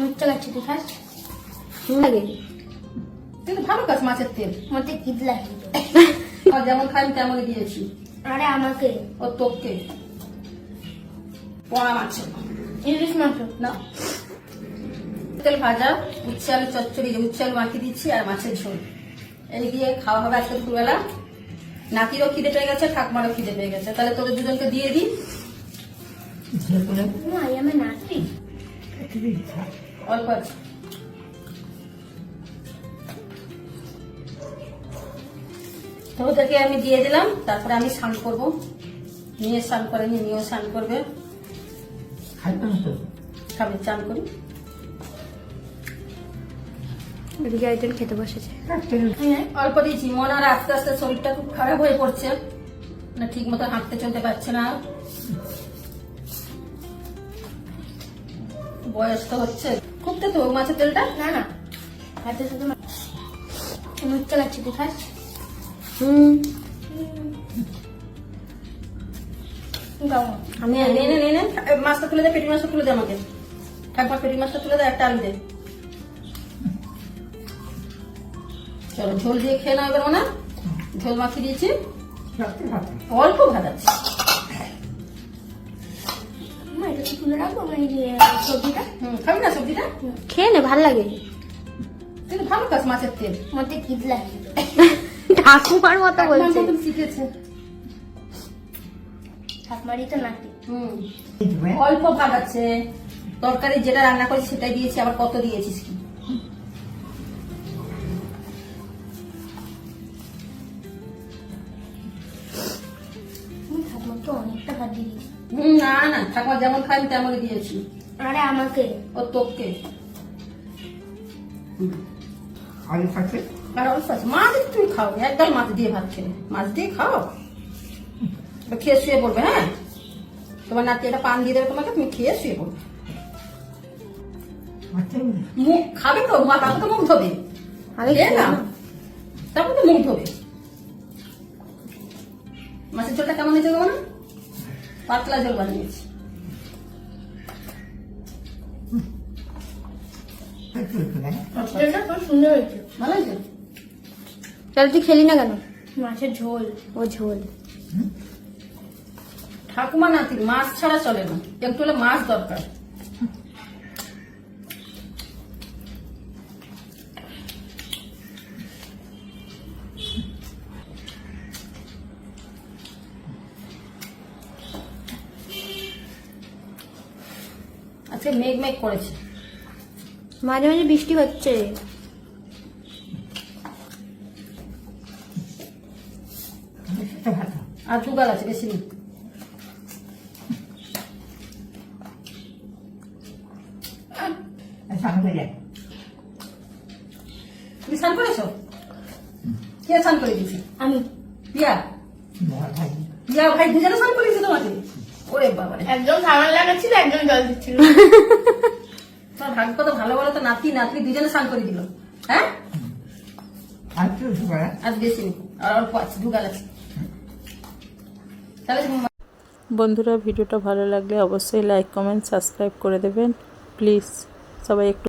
মুচ্চা লাগছে তুই খাস? লাগে। কিন্তু ভালো কাজ মাছের তেল। মতে কিদ লাগে। যেমন খাই আমি তেমনই দিয়েছি। আরে আমাকে। ও তোকে। পোড়া মাছ। ইলিশ মাংস না। তেল ভাজা উচ্ছে আলু চচ্চড়ি উচ্ছে আলু মাখিয়ে দিচ্ছি আর মাছের ঝোল। এই দিয়ে খাওয়া হবে আজকে দুপুরবেলা। নাতিরও খিদে পেয়ে গেছে ঠাকুমারও খিদে পেয়ে গেছে। তাহলে তোদের দুজনকে দিয়ে দিই। আমার নাতি। অল্প আছে। তো ওদেরকে আমি দিয়ে দিলাম তারপরে আমি স্নান করব। নিয়ে স্নান করে নি নিয়েও স্নান করবে। খাবে চান করি। এদিকে খেতে বসেছে। অল্প দিয়েছি মনে আর আস্তে আস্তে শরীরটা খুব খারাপ হয়ে পড়ছে। না ঠিক মতো হাঁটতে চলতে পারছে না। বয়স তো হচ্ছে। খুব তো মাছের তেলটা? না না। হাতে শুধু মুচ্চা লাগছে তুই খাস হুম। আমি নে নে নে নে মাছটা তুলে দে পেটি মাছটা তুলে দে আমাকে। ঠাকুমা পেটি মাছটা তুলে দে একটা আলু দে। চলো ঝোল দিয়ে খেয়ে নাও এবার না ঝোল মাখিয়ে দিয়েছি। অল্প ভাত আছে। সবজিটা? খাবি না সবজিটা? খেয়ে নে ভালো লাগে। কিন্তু ভালো কাজ মাছের তেল। মতে কিদ লাগে। ঠাকুমার মতো বলছে। শিখেছে। ঠাকুমারই তো নাতি। হুম। অল্প ভাগ আছে। তরকারি যেটা রান্না করেছি সেটাই দিয়েছি আবার কত দিয়েছিস কি? তো অনেকটা ভাত দিয়েছি। না না ঠাকুমা যেমন খাই আমি তেমনই দিয়েছি। আরে আমাকে? ও তোকে। আলু খাচ্ছে আর অল্প আছে মাছ একটু খাও একদম মাছ দিয়ে ভাত খেলে। মাছ দিয়ে খাও। তো খেয়ে শুয়ে পড়বে হ্যাঁ? তোমার নাতি একটা পান দিয়ে দেবে তোমাকে তুমি খেয়ে শুয়ে পড়বে। মুখ খাবে তো মা তারপর তো মুখ ধোবে। আরে খেয়ে না তারপর তো মুখ ধোবে। মাছের ঝোলটা কেমন হয়েছে গো না? পাতলা ঝোল বানিয়েছি। তাহলে তুই খেলি না কেন? মাছের ঝোল। ও ঝোল। ঠাকুমা নাতি মাছ ছাড়া চলে না। একটু হলে মাছ দরকার। আজকে মেঘ মেঘ করেছে। মাঝে মাঝে বৃষ্টি হচ্ছে। আর দুগাল আছে বেশি নেই। তুমি স্নান করেছ? কে স্নান করে দিয়েছে? আমি। পিয়া? বড় ভাই। পিয়া ভাই দুজনে স্নান করেছে তোমাকে বাবা রে একজন সাবান লাগাচ্ছিল একজন জল দিচ্ছিল। তোমার ভাগ্য তো ভালো বলো তো নাতি নাতি দুজনে স্নান করে দিল। হ্যাঁ? আজ আর বেশি আর অল্প আছে দুগাল আছে তাহলে বন্ধুরা ভিডিওটা ভালো লাগলে অবশ্যই লাইক কমেন্ট সাবস্ক্রাইব করে দেবেন। প্লিজ সবাই একটু